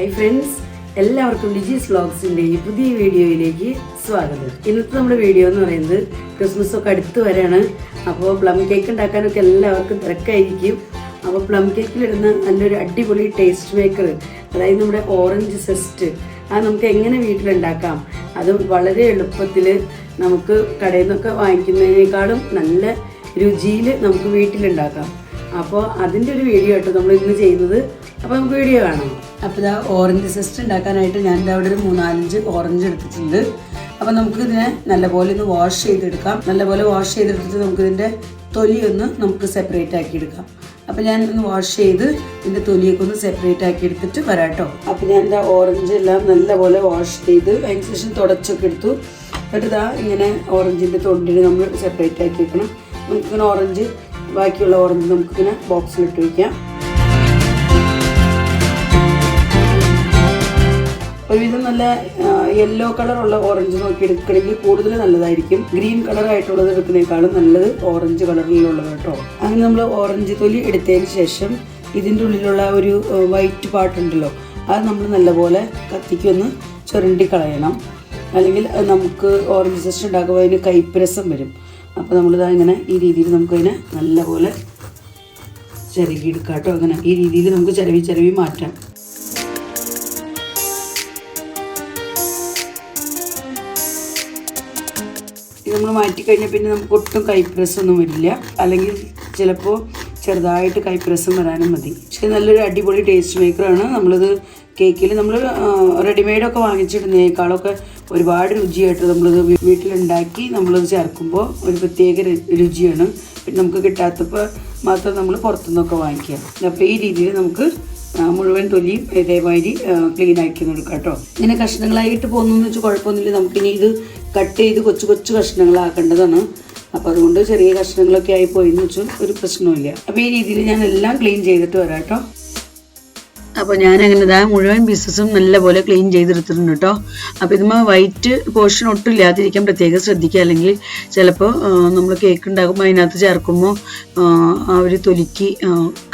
Hi friends എല്ലാവർക്കും ഡിജീസ് വ്ളോഗ്സിന്റെ ഈ പുതിയ വീഡിയോയിലേക്ക് സ്വാഗതം. ഇന്നത്തെ നമ്മുടെ വീഡിയോ എന്ന് പറയുന്നത് ക്രിസ്മസ് ഒക്കെ അടുത്ത് വരാണ് അപ്പോൾ പ്ലം കേക്ക് ഉണ്ടാക്കാനൊക്കെ എല്ലാവർക്കും തിരക്കായിരിക്കും. അപ്പോൾ പ്ലം കേക്കിലിടുന്ന നല്ലൊരു അടിപൊളി ടേസ്റ്റ് മേക്കർ അതായത് നമ്മുടെ ഓറഞ്ച് സെസ്റ്റ് അത് നമുക്ക് എങ്ങനെ വീട്ടിലുണ്ടാക്കാം? അത് വളരെ എളുപ്പത്തിൽ നമുക്ക് കടയിൽ നിന്നൊക്കെ വാങ്ങിക്കുന്നതിനേക്കാളും നല്ല രുചിയിൽ നമുക്ക് വീട്ടിലുണ്ടാക്കാം. അപ്പോൾ അതിന്റെ ഒരു വീഡിയോ ആയിട്ട് നമ്മൾ ഇന്ന് ചെയ്യുന്നത് അപ്പോൾ നമുക്ക് വീഡിയോ കാണാം. അപ്പോൾ ഇതാ ഓറഞ്ച് സിസ്റ്റ് ഉണ്ടാക്കാനായിട്ട് ഞാൻ അവിടെ ഒരു മൂന്നാലഞ്ച് ഓറഞ്ച് എടുത്തിട്ടുണ്ട്. അപ്പോൾ നമുക്ക് ഇതിനെ നല്ലപോലെ ഒന്ന് വാഷ് ചെയ്തെടുക്കാം. നല്ലപോലെ വാഷ് ചെയ്തെടുത്തിട്ട് നമുക്കിതിന്റെ തൊലി ഒന്ന് നമുക്ക് സെപ്പറേറ്റ് ആക്കി എടുക്കാം. അപ്പോൾ ഞാൻ ഒന്ന് വാഷ് ചെയ്ത് ഇതിന്റെ തൊലിയൊക്കെ ഒന്ന് സെപ്പറേറ്റ് ആക്കി എടുത്തിട്ട് വരാം കേട്ടോ. അപ്പോൾ ഞാൻ എന്റെ ഓറഞ്ച് എല്ലാം നല്ലപോലെ വാഷ് ചെയ്ത് അതിന് ശേഷം തുടച്ചൊക്കെ എടുത്തു. എന്നിട്ട് ഇതാ ഇങ്ങനെ ഓറഞ്ചിന്റെ തൊണ്ടിന് നമ്മൾ സെപ്പറേറ്റ് ആക്കി വെക്കണം. നമുക്കിങ്ങനെ ഓറഞ്ച് ബാക്കിയുള്ള ഓറഞ്ച് നമുക്കിങ്ങനെ ബോക്സിലിട്ട് വയ്ക്കാം ഒരുവിധം നല്ല യെല്ലോ കളറുള്ള ഓറഞ്ച് നോക്കി എടുക്കണമെങ്കിൽ കൂടുതൽ നല്ലതായിരിക്കും. ഗ്രീൻ കളർ ആയിട്ടുള്ളത് എടുക്കുന്നതിനേക്കാളും നല്ലത് ഓറഞ്ച് കളറിലുള്ളത് കേട്ടോ. അങ്ങനെ നമ്മൾ ഓറഞ്ച് തൊലി എടുത്തതിന് ശേഷം ഇതിന്റെ ഉള്ളിലുള്ള ഒരു വൈറ്റ് പാർട്ടുണ്ടല്ലോ അത് നമ്മൾ നല്ലപോലെ കത്തിക്കൊന്ന് ചുരണ്ടി കളയണം. അല്ലെങ്കിൽ നമുക്ക് ഓറഞ്ച് ജസ്റ്റ് ഉണ്ടാക്കുമ്പോൾ അതിന് കൈപ്പരസം വരും. അപ്പോൾ നമ്മളിതാ ഇങ്ങനെ ഈ രീതിയിൽ നമുക്കതിനെ നല്ലപോലെ ചിരകിയെടുക്കാം കേട്ടോ. അങ്ങനെ ഈ രീതിയിൽ നമുക്ക് ചിരവി ചിരവി മാറ്റാം. ഇത് നമ്മൾ മാറ്റിക്കഴിഞ്ഞാൽ പിന്നെ നമുക്ക് ഒട്ടും കൈപ്രസൊന്നും വരില്ല. അല്ലെങ്കിൽ ചിലപ്പോൾ ചെറുതായിട്ട് കൈപ്രസം വരാനും മതി. പക്ഷേ നല്ലൊരു അടിപൊളി ടേസ്റ്റ് മേക്കറാണ് നമ്മളിത് കേക്കിൽ നമ്മൾ റെഡിമെയ്ഡൊക്കെ വാങ്ങിച്ചിടുന്നതിനേക്കാളൊക്കെ ഒരുപാട് രുചിയായിട്ട് നമ്മളിത് വീട്ടിലുണ്ടാക്കി നമ്മളത് ചേർക്കുമ്പോൾ ഒരു പ്രത്യേക രുചിയാണ്. പിന്നെ നമുക്ക് കിട്ടാത്തപ്പോൾ മാത്രം നമ്മൾ പുറത്തുനിന്നൊക്കെ വാങ്ങിക്കുക. അപ്പോൾ ഈ രീതിയിൽ നമുക്ക് മുഴുവൻ തൊലിയും ഇതേമാതിരി ക്ലീൻ ആക്കി കൊടുക്കാം കേട്ടോ ഇങ്ങനെ കഷ്ണങ്ങളായിട്ട് പോകുന്നതെന്ന് വെച്ചാൽ കുഴപ്പമൊന്നുമില്ല. നമുക്കിനി ഇത് കട്ട് ചെയ്ത് കൊച്ചു കൊച്ചു കഷ്ണങ്ങളാക്കേണ്ടതാണ്. അപ്പോൾ അതുകൊണ്ട് ചെറിയ കഷ്ണങ്ങളൊക്കെ ആയി പോയെന്ന് വെച്ചാൽ ഒരു പ്രശ്നവുമില്ല. അപ്പോൾ ഈ രീതിയിൽ ഞാൻ എല്ലാം ക്ലീൻ ചെയ്തിട്ട് വരാം കേട്ടോ. അപ്പോൾ അങ്ങനെ ഇതാ മുഴുവൻ പീസസും നല്ലപോലെ ക്ലീൻ ചെയ്തെടുത്തിട്ടുണ്ട് കേട്ടോ അപ്പോൾ ഇതുമ്പോൾ വൈറ്റ് പോർഷൻ ഒട്ടും ഇല്ലാതിരിക്കാൻ പ്രത്യേകം ശ്രദ്ധിക്കുക. അല്ലെങ്കിൽ ചിലപ്പോൾ നമ്മൾ കേക്ക് ഉണ്ടാക്കുമ്പോൾ അതിനകത്ത് ചേർക്കുമ്പോൾ ആ, തൊലിക്കി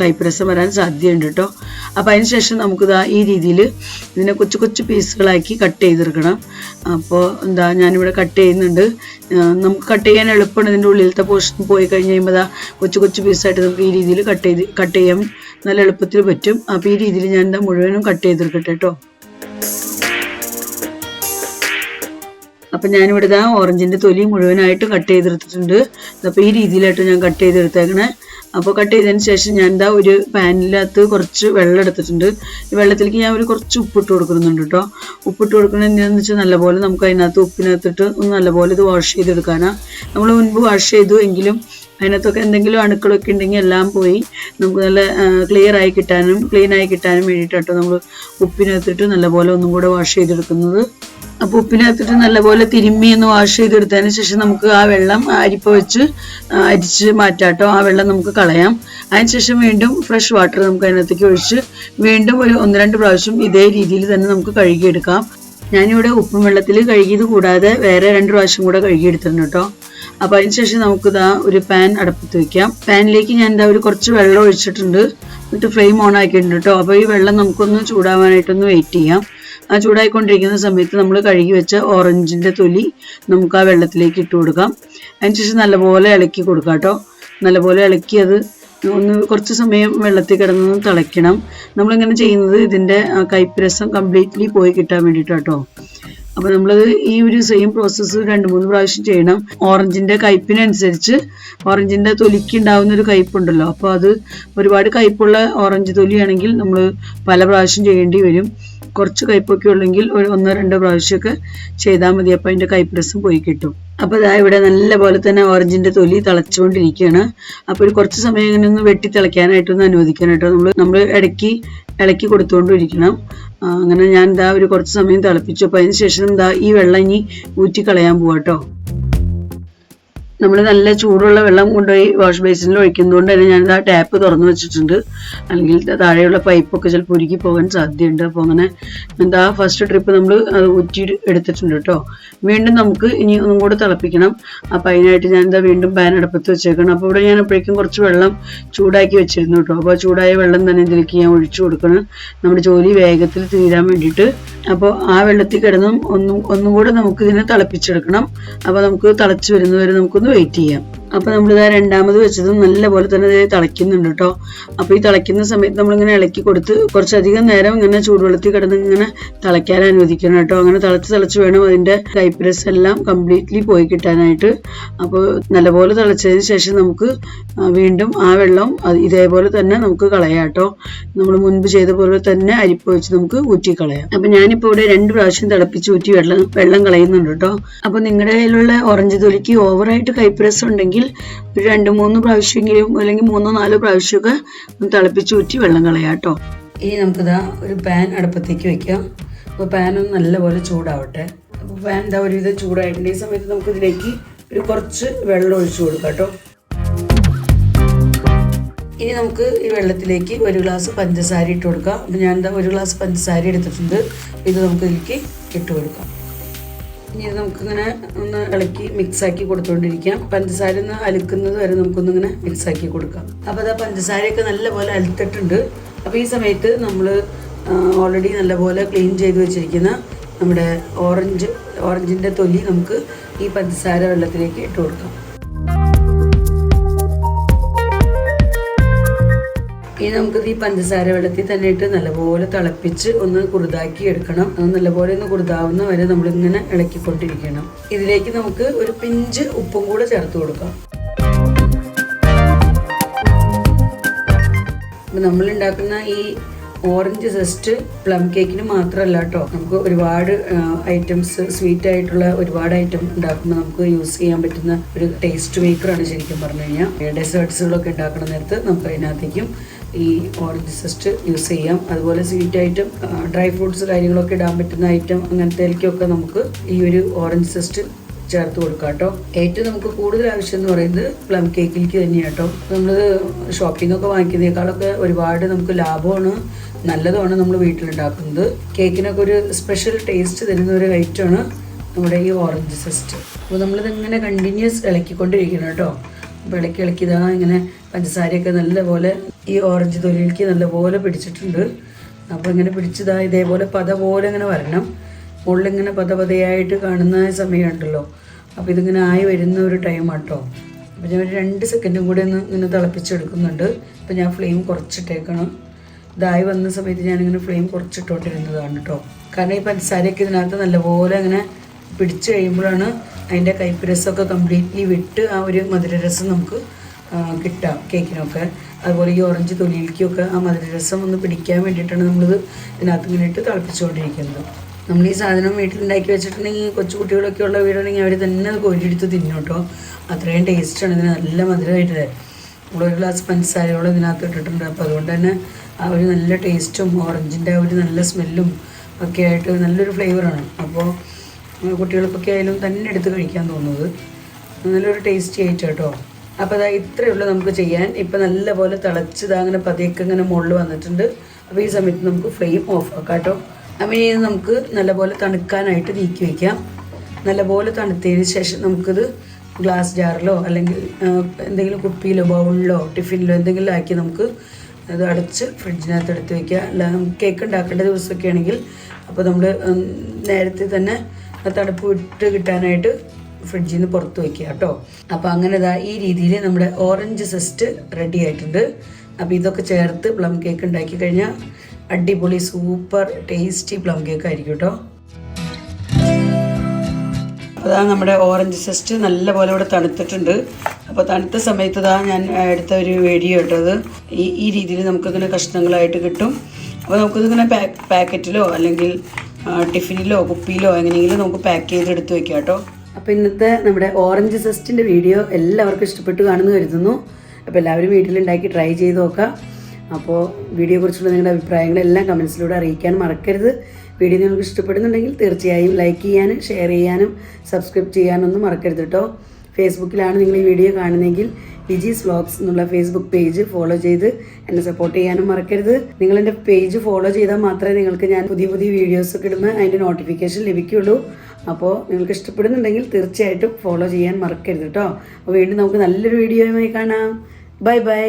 കൈപ്രസം വരാൻ സാധ്യതയുണ്ട് കേട്ടോ അപ്പോൾ അതിന് ശേഷം നമുക്കിതാ ഈ രീതിയിൽ ഇതിനെ കൊച്ചു കൊച്ചു പീസുകളാക്കി കട്ട് ചെയ്തെടുക്കണം. അപ്പോൾ എന്താ ഞാനിവിടെ കട്ട് ചെയ്യുന്നുണ്ട്. നമുക്ക് കട്ട് ചെയ്യാൻ എളുപ്പമാണ് ഇതിന്റെ ഉള്ളിലത്തെ പോർഷൻ പോയി കഴിഞ്ഞ് കഴിയുമ്പോൾ കൊച്ചു കൊച്ചു പീസായിട്ട് നമുക്ക് ഈ രീതിയിൽ കട്ട് ചെയ്ത് കട്ട് ചെയ്യാൻ നല്ല എളുപ്പത്തിൽ പറ്റും. അപ്പോൾ ഈ രീതിയിൽ ഞാൻ എന്താ മുഴുവനും കട്ട് ചെയ്തെടുക്കട്ടെ കേട്ടോ അപ്പം ഞാനിവിടെ ഇതാ ഓറഞ്ചിന്റെ തൊലി മുഴുവനായിട്ട് കട്ട് ചെയ്തെടുത്തിട്ടുണ്ട് അപ്പോൾ ഈ രീതിയിലായിട്ട് ഞാൻ കട്ട് ചെയ്തെടുത്തേക്കണേ. അപ്പോൾ കട്ട് ചെയ്തതിന് ശേഷം ഞാൻ എന്താ ഒരു പാനിനകത്ത് കുറച്ച് വെള്ളം എടുത്തിട്ടുണ്ട്. ഈ വെള്ളത്തിലേക്ക് ഞാൻ ഒരു കുറച്ച് ഉപ്പിട്ട് കൊടുക്കുന്നുണ്ട് കേട്ടോ ഉപ്പിട്ട് കൊടുക്കുന്നത് എന്താണെന്ന് വെച്ചാൽ നല്ലപോലെ നമുക്ക് അതിനകത്ത് ഉപ്പിനകത്തിട്ട് ഒന്ന് നല്ലപോലെ ഇത് വാഷ് ചെയ്തെടുക്കാനാണ് നമ്മൾ മുൻപ് വാഷ് ചെയ്തു എങ്കിലും അതിനകത്തൊക്കെ എന്തെങ്കിലും അണുക്കളൊക്കെ ഉണ്ടെങ്കിൽ എല്ലാം പോയി നമുക്ക് നല്ല ക്ലിയർ ആയി കിട്ടാനും ക്ലീൻ ആയി കിട്ടാനും വേണ്ടിയിട്ടോ നമ്മൾ ഉപ്പിനകത്തിട്ട് നല്ലപോലെ ഒന്നും കൂടെ വാഷ് ചെയ്തെടുക്കുന്നത്. അപ്പോൾ ഉപ്പിനകത്തിട്ട് നല്ലപോലെ തിരുമ്മി ഒന്ന് വാഷ് ചെയ്തെടുത്തതിന് ശേഷം നമുക്ക് ആ വെള്ളം അരിപ്പ വെച്ച് അരിച്ച് മാറ്റാട്ടോ. ആ വെള്ളം നമുക്ക് കളയാം. അതിനുശേഷം വീണ്ടും ഫ്രഷ് വാട്ടർ നമുക്ക് അതിനകത്തേക്ക് ഒഴിച്ച് വീണ്ടും ഒരു ഒന്ന് രണ്ട് പ്രാവശ്യം ഇതേ രീതിയിൽ തന്നെ നമുക്ക് കഴുകിയെടുക്കാം. ഞാനിവിടെ ഉപ്പും വെള്ളത്തിൽ കഴുകിയത് കൂടാതെ വേറെ രണ്ട് പ്രാവശ്യം കൂടെ കഴുകിയെടുത്തിട്ടുണ്ട് കേട്ടോ. അപ്പോൾ അതിനുശേഷം നമുക്കിതാ ഒരു പാൻ അടുപ്പത്ത് വെക്കാം. പാനിലേക്ക് ഞാൻ എന്താ ഒരു കുറച്ച് വെള്ളം ഒഴിച്ചിട്ടുണ്ട്. എന്നിട്ട് ഫ്ലെയിം ഓൺ ആക്കിയിട്ടുണ്ട് കേട്ടോ അപ്പോൾ ഈ വെള്ളം നമുക്കൊന്ന് ചൂടാവാനായിട്ടൊന്ന് വെയിറ്റ് ചെയ്യാം. ആ ചൂടായിക്കൊണ്ടിരിക്കുന്ന സമയത്ത് നമ്മൾ കഴുകി വെച്ച ഓറഞ്ചിന്റെ തൊലി നമുക്ക് ആ വെള്ളത്തിലേക്ക് ഇട്ട് കൊടുക്കാം. അതിനുശേഷം നല്ലപോലെ ഇളക്കി കൊടുക്കാം കേട്ടോ നല്ലപോലെ ഇളക്കി അത് ഒന്ന് കുറച്ച് സമയം വെള്ളത്തിൽ കിടന്നൊന്ന് തിളയ്ക്കണം. നമ്മളിങ്ങനെ ചെയ്യുന്നത് ഇതിന്റെ കൈപ്പ് രസം കംപ്ലീറ്റ്ലി പോയി കിട്ടാൻ വേണ്ടിയിട്ടാണ് കേട്ടോ അപ്പോൾ നമ്മൾ ഈ ഒരു സെയിം പ്രോസസ്സ് രണ്ട് മൂന്ന് പ്രാവശ്യം ചെയ്യണം. ഓറഞ്ചിന്റെ കയ്പിനനുസരിച്ച് ഓറഞ്ചിന്റെ തൊലിക്ക് ഉണ്ടാകുന്ന ഒരു കയ്പുണ്ടല്ലോ അപ്പോൾ അത് ഒരുപാട് കയ്പുള്ള ഓറഞ്ച് തൊലിയാണെങ്കിൽ നമ്മൾ പല പ്രാവശ്യം ചെയ്യേണ്ടി വരും. കുറച്ച് കയ്പൊക്കെ ഉള്ളെങ്കിൽ ഒരു ഒന്നോ രണ്ടോ പ്രാവശ്യമൊക്കെ ചെയ്താൽ മതി. അപ്പോൾ അതിന്റെ കൈപ്രസം പോയി കിട്ടും. അപ്പോൾ ഇതാ ഇവിടെ നല്ല പോലെ തന്നെ ഓറഞ്ചിന്റെ തൊലി തിളച്ചുകൊണ്ടിരിക്കുകയാണ്. അപ്പോൾ ഒരു കുറച്ച് സമയം ഇങ്ങനെ ഒന്ന് വെട്ടി തിളയ്ക്കാനായിട്ടൊന്ന് അനുവദിക്കാനായിട്ടോ നമ്മൾ നമ്മൾ ഇടയ്ക്ക് ഇളക്കി കൊടുത്തുകൊണ്ടിരിക്കണം. അങ്ങനെ ഞാൻ ഇതാ ഒരു കുറച്ച് സമയം തിളപ്പിച്ചു. അപ്പോൾ അതിന് ശേഷം ഇതാ ഈ വെള്ളം ഇനി ഊറ്റിക്കളയാൻ പോവാട്ടോ നമ്മൾ നല്ല ചൂടുള്ള വെള്ളം കൊണ്ടുപോയി വാഷ് ബേസിനിൽ ഒഴിക്കുന്നതുകൊണ്ട് തന്നെ ഞാൻ ആ ടാപ്പ് തുറന്നു വെച്ചിട്ടുണ്ട്. അല്ലെങ്കിൽ താഴെയുള്ള പൈപ്പൊക്കെ ചിലപ്പോൾ ഉരുക്കി പോകാൻ സാധ്യതയുണ്ട്. അപ്പോൾ അങ്ങനെ എന്താ ഫസ്റ്റ് ട്രിപ്പ് നമ്മൾ അത് ഊറ്റി എടുത്തിട്ടുണ്ട് കേട്ടോ വീണ്ടും നമുക്ക് ഇനി ഒന്നും കൂടെ തിളപ്പിക്കണം. അപ്പോൾ അതിനായിട്ട് ഞാൻ എന്താ വീണ്ടും പാൻ അടുപ്പത്ത് വെച്ചേക്കണം. അപ്പോൾ ഇവിടെ ഞാൻ അപ്പോഴേക്കും കുറച്ച് വെള്ളം ചൂടാക്കി വെച്ചിരുന്നു കേട്ടോ അപ്പോൾ ചൂടായ വെള്ളം തന്നെ ഇതിലേക്ക് ഞാൻ ഒഴിച്ചു കൊടുക്കണം. നമ്മുടെ ജോലി വേഗത്തിൽ തീരാൻ വേണ്ടിയിട്ട്. അപ്പോൾ ആ വെള്ളത്തിൽ കിടന്നും ഒന്നും ഒന്നും കൂടെ നമുക്ക് ഇതിനെ തിളപ്പിച്ചെടുക്കണം. അപ്പോൾ നമുക്ക് തിളച്ച് വരുന്നവരെ നമുക്കൊന്ന് വെയിറ്റ് ചെയ്യാം. അപ്പോൾ നമ്മളിതാ രണ്ടാമത് വെച്ചതും നല്ലപോലെ തന്നെ ഇത് തിളയ്ക്കുന്നുണ്ട് കേട്ടോ അപ്പോൾ ഈ തിളയ്ക്കുന്ന സമയത്ത് നമ്മളിങ്ങനെ ഇളക്കി കൊടുത്ത് കുറച്ചധികം നേരം ഇങ്ങനെ ചൂടുവെള്ളത്തിൽ കിടന്ന് ഇങ്ങനെ തിളയ്ക്കാൻ അനുവദിക്കണം കേട്ടോ അങ്ങനെ തിളച്ച് തിളച്ച് വേണം അതിന്റെ കൈപ്രസ് എല്ലാം കംപ്ലീറ്റ്ലി പോയി കിട്ടാനായിട്ട്. അപ്പോൾ നല്ലപോലെ തിളച്ചതിന് ശേഷം നമുക്ക് വീണ്ടും ആ വെള്ളം ഇതേപോലെ തന്നെ നമുക്ക് കളയാം കേട്ടോ നമ്മൾ മുൻപ് ചെയ്ത പോലെ തന്നെ അരിപ്പ് വെച്ച് നമുക്ക് ഊറ്റി കളയാം. അപ്പം ഞാനിപ്പോൾ ഇവിടെ രണ്ട് പ്രാവശ്യം തിളപ്പിച്ച് ഊറ്റി വെള്ളം വെള്ളം കളയുന്നുണ്ട് കേട്ടോ അപ്പോൾ നിങ്ങളുടെ കയ്യിലുള്ള ഓറഞ്ച് തൊലിക്ക് ഓവറായിട്ട് കൈപ്രസ് ഉണ്ടെങ്കിൽ ഒരു രണ്ട് മൂന്ന് പ്രാവശ്യമെങ്കിലും അല്ലെങ്കിൽ മൂന്നോ നാലോ പ്രാവശ്യമൊക്കെ തിളപ്പിച്ച് ഊറ്റി വെള്ളം കളയാം കേട്ടോ. ഇനി നമുക്കിതാ ഒരു പാൻ അടുപ്പത്തേക്ക് വെക്കാം. അപ്പോൾ പാൻ ഒന്ന് നല്ലപോലെ ചൂടാവട്ടെ. അപ്പോൾ പാൻ എന്താ ഒരുവിധം ചൂടായിട്ടുണ്ട്. ഈ സമയത്ത് നമുക്കിതിലേക്ക് ഒരു കുറച്ച് വെള്ളം ഒഴിച്ചു കൊടുക്കാം കേട്ടോ. ഇനി നമുക്ക് ഈ വെള്ളത്തിലേക്ക് ഒരു ഗ്ലാസ് പഞ്ചസാര ഇട്ട് കൊടുക്കാം. അപ്പോൾ ഞാൻ എന്താ ഒരു ഗ്ലാസ് പഞ്ചസാര എടുത്തിട്ടുണ്ട്. ഇത് നമുക്ക് ഇതിലേക്ക് ഇട്ട് കൊടുക്കാം. ഇനി നമുക്കിങ്ങനെ ഒന്ന് ഇളക്കി മിക്സ് ആക്കി കൊടുത്തുകൊണ്ടിരിക്കാം പഞ്ചസാര ഒന്ന് അലുക്കുന്നത് വരെ നമുക്കൊന്നിങ്ങനെ മിക്സ് ആക്കി കൊടുക്കാം. അപ്പോൾ അത് പഞ്ചസാരയൊക്കെ നല്ലപോലെ അലുത്തിട്ടുണ്ട്. അപ്പോൾ ഈ സമയത്ത് നമ്മൾ ഓൾറെഡി നല്ലപോലെ ക്ലീൻ ചെയ്ത് വെച്ചിരിക്കുന്ന നമ്മുടെ ഓറഞ്ച് ഓറഞ്ചിന്റെ തൊലി നമുക്ക് ഈ പഞ്ചസാര വെള്ളത്തിലേക്ക് ഇട്ട് കൊടുക്കാം. ഇനി നമുക്കിത് ഈ പഞ്ചസാര വെള്ളത്തിൽ തന്നെ ഇട്ട് നല്ലപോലെ തിളപ്പിച്ച് ഒന്ന് കുറുതാക്കി എടുക്കണം. അത് നല്ലപോലെ ഒന്ന് കുറുതാവുന്ന വരെ നമ്മളിങ്ങനെ ഇളക്കിക്കൊണ്ടിരിക്കണം. ഇതിലേക്ക് നമുക്ക് ഒരു പിഞ്ച് ഉപ്പും കൂടെ ചേർത്ത് കൊടുക്കാം. അപ്പം നമ്മൾ ഉണ്ടാക്കുന്ന ഈ ഓറഞ്ച് സെസ്റ്റ് പ്ലം കേക്കിന് മാത്രമല്ല കേട്ടോ നമുക്ക് ഒരുപാട് ഐറ്റംസ് സ്വീറ്റ് ആയിട്ടുള്ള ഒരുപാട് ഐറ്റം ഉണ്ടാക്കുമ്പോൾ നമുക്ക് യൂസ് ചെയ്യാൻ പറ്റുന്ന ഒരു ടേസ്റ്റ് മേക്കറാണ് ശരിക്കും പറഞ്ഞു കഴിഞ്ഞാൽ ഡെസേർട്സുകളൊക്കെ ഉണ്ടാക്കുന്ന നേരത്ത് നമുക്ക് അതിനകത്തേക്കും ഈ ഓറഞ്ച് സെസ്റ്റ് യൂസ് ചെയ്യാം. അതുപോലെ സ്വീറ്റ് ഐറ്റം ഡ്രൈ ഫ്രൂട്ട്സ് കാര്യങ്ങളൊക്കെ ഇടാൻ പറ്റുന്ന ഐറ്റം അങ്ങനത്തേക്കൊക്കെ നമുക്ക് ഈ ഒരു ഓറഞ്ച് സെസ്റ്റ് ചേർത്ത് കൊടുക്കാം കേട്ടോ. ഏറ്റവും നമുക്ക് കൂടുതൽ ആവശ്യം എന്ന് പറയുന്നത് പ്ലം കേക്കിലേക്ക് തന്നെയാണ് കേട്ടോ. നമ്മൾ ഷോപ്പിംഗ് ഒക്കെ വാങ്ങിക്കുന്നതിനേക്കാളൊക്കെ ഒരുപാട് നമുക്ക് ലാഭമാണ് നല്ലതുമാണ് നമ്മൾ വീട്ടിലുണ്ടാക്കുന്നത്. കേക്കിനൊക്കെ ഒരു സ്പെഷ്യൽ ടേസ്റ്റ് തരുന്ന ഒരു ഐറ്റമാണ് നമ്മുടെ ഈ ഓറഞ്ച് സെസ്റ്റ് അപ്പോൾ നമ്മളിതിങ്ങനെ കണ്ടിന്യൂസ് ഇളക്കിക്കൊണ്ടിരിക്കണം കേട്ടോ. അപ്പോൾ ഇളക്കി ഇങ്ങനെ പഞ്ചസാരയൊക്കെ നല്ലപോലെ ഈ ഓറഞ്ച് തൊലിയിലേക്ക് നല്ലപോലെ പിടിച്ചിട്ടുണ്ട്. അപ്പോൾ ഇങ്ങനെ പിടിച്ചതാ ഇതേപോലെ പത പോലെ ഇങ്ങനെ വരണം. മുകളിലിങ്ങനെ പത പതയായിട്ട് കാണുന്ന സമയമുണ്ടല്ലോ അപ്പോൾ ഇതിങ്ങനെ ആയി വരുന്ന ഒരു ടൈം കേട്ടോ അപ്പോൾ ഞാൻ ഒരു രണ്ട് സെക്കൻഡും കൂടി ഒന്ന് ഇങ്ങനെ തിളപ്പിച്ചെടുക്കുന്നുണ്ട്. അപ്പോൾ ഞാൻ ഫ്ലെയിം കുറച്ചിട്ടേക്കണം. ഇതായി വന്ന സമയത്ത് ഞാനിങ്ങനെ ഫ്ലെയിം കുറച്ചിട്ടോട്ടിരുന്നതാണ് കേട്ടോ കാരണം ഈ പഞ്ചസാരയൊക്കെ ഇതിനകത്ത് നല്ലപോലെ അങ്ങനെ പിടിച്ചു കഴിയുമ്പോഴാണ് അതിന്റെ കൈപ്പരസമൊക്കെ കംപ്ലീറ്റ്ലി വിട്ട് ആ ഒരു മധുരരസം നമുക്ക് ആ, കിട്ടാം കേക്കിനൊക്കെ. അതുപോലെ ഈ ഓറഞ്ച് തൊലിയിലേക്കൊക്കെ ആ മധുരരസം ഒന്ന് പിടിക്കാൻ വേണ്ടിയിട്ടാണ് നമ്മളിത് ഇതിനകത്ത് ഇങ്ങനെ ഇട്ട് തിളപ്പിച്ചുകൊണ്ടിരിക്കുന്നത്. നമ്മൾ ഈ സാധനം വീട്ടിലുണ്ടാക്കി വെച്ചിട്ടുണ്ടെങ്കിൽ കൊച്ചു കുട്ടികളൊക്കെ ഉള്ള വീടാണെങ്കിൽ അവർ തന്നെ അത് കോരിയെടുത്ത് തിന്നും കേട്ടോ അത്രയും ടേസ്റ്റാണ് ഇതിന് നല്ല മധുരമായിട്ട് നമ്മൾ ഒരു ഗ്ലാസ് പഞ്ചസാരയോളം ഇതിനകത്ത് ഇട്ടിട്ടുണ്ട്. അപ്പോൾ അതുകൊണ്ട് തന്നെ ആ ഒരു നല്ല ടേസ്റ്റും ഓറഞ്ചിന്റെ ആ ഒരു നല്ല സ്മെല്ലും ഒക്കെ ആയിട്ട് നല്ലൊരു ഫ്ലേവറാണ് അപ്പോൾ കുട്ടികൾക്കൊക്കെ ആയാലും തന്നെ എടുത്ത് കഴിക്കാൻ തോന്നുന്നത്. നല്ലൊരു ടേസ്റ്റി ആയിട്ട് കേട്ടോ. അപ്പോൾ അതാ ഇത്രയേ ഉള്ളൂ നമുക്ക് ചെയ്യാൻ. ഇപ്പം നല്ലപോലെ തിളച്ച് അങ്ങനെ പതിയൊക്കെ ഇങ്ങനെ മുകളിൽ വന്നിട്ടുണ്ട്. അപ്പോൾ ഈ സമയത്ത് നമുക്ക് ഫ്ലെയിം ഓഫ് ആക്കാം കേട്ടോ. അപ്പം ഇനി നമുക്ക് നല്ലപോലെ തണുക്കാനായിട്ട് നീക്കി വയ്ക്കാം നല്ലപോലെ തണുത്തതിന് ശേഷം നമുക്കിത് ഗ്ലാസ് ജാറിലോ അല്ലെങ്കിൽ എന്തെങ്കിലും കുപ്പിയിലോ ബൗളിലോ ടിഫിനിലോ എന്തെങ്കിലും ആക്കി നമുക്ക് അത് അടച്ച് ഫ്രിഡ്ജിനകത്ത് എടുത്ത് വയ്ക്കുക അല്ല കേക്ക് ഉണ്ടാക്കേണ്ട ദിവസമൊക്കെ ആണെങ്കിൽ അപ്പോൾ നമ്മൾ നേരത്തെ തന്നെ തണുപ്പ് വിട്ട് കിട്ടാനായിട്ട് ഫ്രിഡ്ജിൽ നിന്ന് പുറത്ത് വയ്ക്കുക കേട്ടോ. അപ്പോൾ അങ്ങനെ ഇതാ ഈ രീതിയിൽ നമ്മുടെ ഓറഞ്ച് സെസ്റ്റ് റെഡി ആയിട്ടുണ്ട്. അപ്പോൾ ഇതൊക്കെ ചേർത്ത് പ്ലം കേക്ക് ഉണ്ടാക്കി കഴിഞ്ഞാൽ അടിപൊളി സൂപ്പർ ടേസ്റ്റി പ്ലം കേക്ക് ആയിരിക്കും കേട്ടോ. അതാ നമ്മുടെ ഓറഞ്ച് സെസ്റ്റ് നല്ലപോലെ ഇവിടെ തണുത്തിട്ടുണ്ട്. അപ്പോൾ തണുത്ത സമയത്ത് ഇതാ ഞാൻ എടുത്ത ഒരു വീഡിയോ ഇട്ടത് ഈ ഈ രീതിയിൽ നമുക്കിങ്ങനെ കഷ്ണങ്ങളായിട്ട് കിട്ടും. അപ്പോൾ നമുക്കിതിങ്ങനെ പാക്ക് പാക്കറ്റിലോ അല്ലെങ്കിൽ ടിഫിനിലോ കുപ്പിയിലോ എങ്ങനെയെങ്കിലും നമുക്ക് പാക്ക് ചെയ്ത് എടുത്ത് വെക്കാം കേട്ടോ. അപ്പോൾ ഇന്നത്തെ നമ്മുടെ ഓറഞ്ച് സെസ്റ്റിന്റെ വീഡിയോ എല്ലാവർക്കും ഇഷ്ടപ്പെട്ട് കാണുന്നു കരുതുന്നു. അപ്പോൾ എല്ലാവരും വീട്ടിലുണ്ടാക്കി ട്രൈ ചെയ്ത് നോക്കാം. അപ്പോൾ വീഡിയോ കുറിച്ചുള്ള നിങ്ങളുടെ അഭിപ്രായങ്ങളെല്ലാം കമൻസിലൂടെ അറിയിക്കാൻ മറക്കരുത്. വീഡിയോ നിങ്ങൾക്ക് ഇഷ്ടപ്പെടുന്നുണ്ടെങ്കിൽ തീർച്ചയായും ലൈക്ക് ചെയ്യാനും ഷെയർ ചെയ്യാനും സബ്സ്ക്രൈബ് ചെയ്യാനൊന്നും മറക്കരുത് കേട്ടോ. ഫേസ്ബുക്കിലാണ് നിങ്ങൾ ഈ വീഡിയോ കാണുന്നതെങ്കിൽ ലിജീസ് വ്ളോഗ്സ് എന്നുള്ള ഫേസ്ബുക്ക് പേജ് ഫോളോ ചെയ്ത് എന്നെ സപ്പോർട്ട് ചെയ്യാനും മറക്കരുത്. നിങ്ങൾ എന്റെ പേജ് ഫോളോ ചെയ്താൽ മാത്രമേ നിങ്ങൾക്ക് ഞാൻ പുതിയ പുതിയ വീഡിയോസ് ഒക്കെ ഇടുമ്പോൾ അതിന്റെ നോട്ടിഫിക്കേഷൻ ലഭിക്കുകയുള്ളൂ അപ്പോൾ നിങ്ങൾക്ക് ഇഷ്ടപ്പെടുന്നുണ്ടെങ്കിൽ തീർച്ചയായിട്ടും ഫോളോ ചെയ്യാൻ മറക്കരുത് കേട്ടോ അപ്പോൾ വീണ്ടും നമുക്ക് നല്ലൊരു വീഡിയോയുമായി കാണാം. Bye bye